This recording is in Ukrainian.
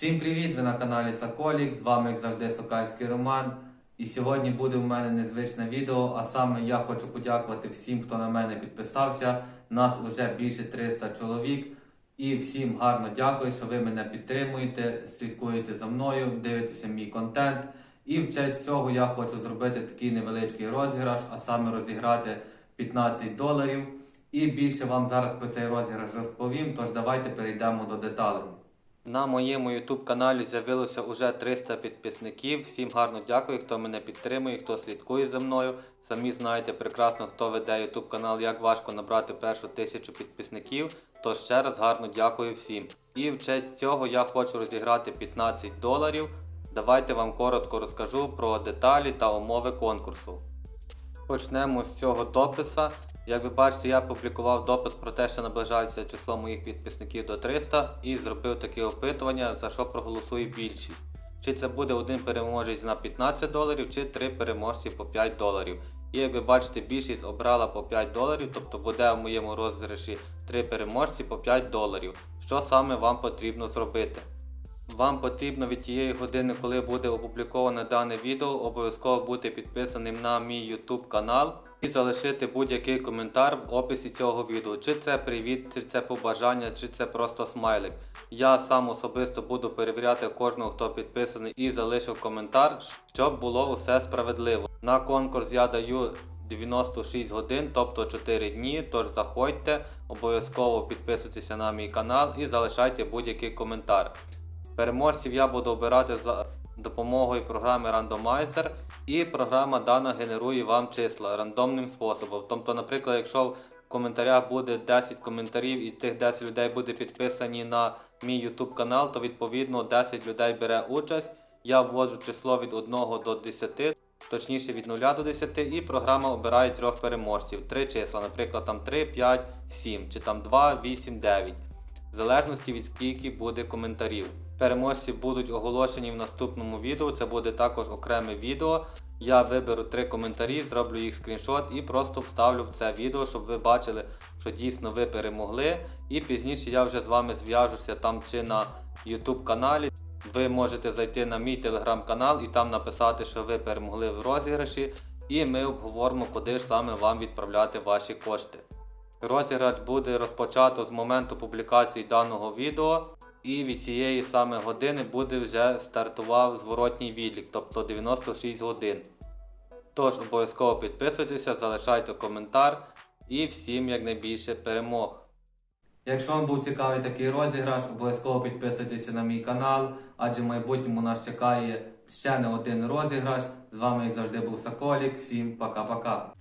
Всім привіт! Ви на каналі Соколік. З вами, як завжди, Сокальський Роман. І сьогодні буде у мене незвичне відео. А саме я хочу подякувати всім, хто на мене підписався. Нас вже більше 300 чоловік. І всім гарно дякую, що ви мене підтримуєте, слідкуєте за мною, дивитеся мій контент. І в честь цього я хочу зробити такий невеличкий розіграш, а саме розіграти 15 доларів. І більше вам зараз про цей розіграш розповім. Тож давайте перейдемо до деталей. На моєму YouTube каналі з'явилося уже 300 підписників. Всім гарно дякую, хто мене підтримує, хто слідкує за мною. Самі знаєте прекрасно, хто веде YouTube канал, як важко набрати першу тисячу підписників. Тож ще раз гарно дякую всім. І в честь цього я хочу розіграти 15 доларів. Давайте вам коротко розкажу про деталі та умови конкурсу. Почнемо з цього дописа. Як ви бачите, я публікував допис про те, що наближається число моїх підписників до 300 і зробив таке опитування, за що проголосує більшість. Чи це буде один переможець на 15 доларів, чи три переможці по 5 доларів. І як ви бачите, більшість обрала по 5 доларів, тобто буде в моєму розіграші 3 переможці по 5 доларів. Що саме вам потрібно зробити? Вам потрібно від тієї години, коли буде опубліковане дане відео, обов'язково бути підписаним на мій YouTube канал і залишити будь-який коментар в описі цього відео. Чи це привіт, чи це побажання, чи це просто смайлик. Я сам особисто буду перевіряти кожного, хто підписаний і залишив коментар, щоб було усе справедливо. На конкурс я даю 96 годин, тобто 4 дні. Тож заходьте, обов'язково підписуйтеся на мій канал і залишайте будь-який коментар. Переможців я буду обирати за допомогою програми Randomizer, і програма дана генерує вам числа рандомним способом. Тобто, наприклад, якщо в коментарях буде 10 коментарів і тих 10 людей буде підписані на мій YouTube канал, то відповідно 10 людей бере участь. Я вводжу число від 1 до 10, точніше від 0 до 10, і програма обирає трьох переможців. Три числа, наприклад, там 3, 5, 7, чи там 2, 8, 9 в залежності від скільки буде коментарів. Переможці будуть оголошені в наступному відео. Це буде також окреме відео. Я виберу три коментарі, зроблю їх скріншот і просто вставлю в це відео, щоб ви бачили, що дійсно ви перемогли. І пізніше я вже з вами зв'яжуся там чи на YouTube каналі. Ви можете зайти на мій телеграм-канал і там написати, що ви перемогли в розіграші, і ми обговоримо, куди ж саме вам відправляти ваші кошти. Розіграш буде розпочато з моменту публікації даного відео, і від цієї саме години буде вже стартував зворотній відлік, тобто 96 годин. Тож обов'язково підписуйтеся, залишайте коментар і всім якнайбільше перемог. Якщо вам був цікавий такий розіграш, обов'язково підписуйтеся на мій канал, адже в майбутньому нас чекає ще не один розіграш. З вами, як завжди, був Соколік. Всім пока-пока.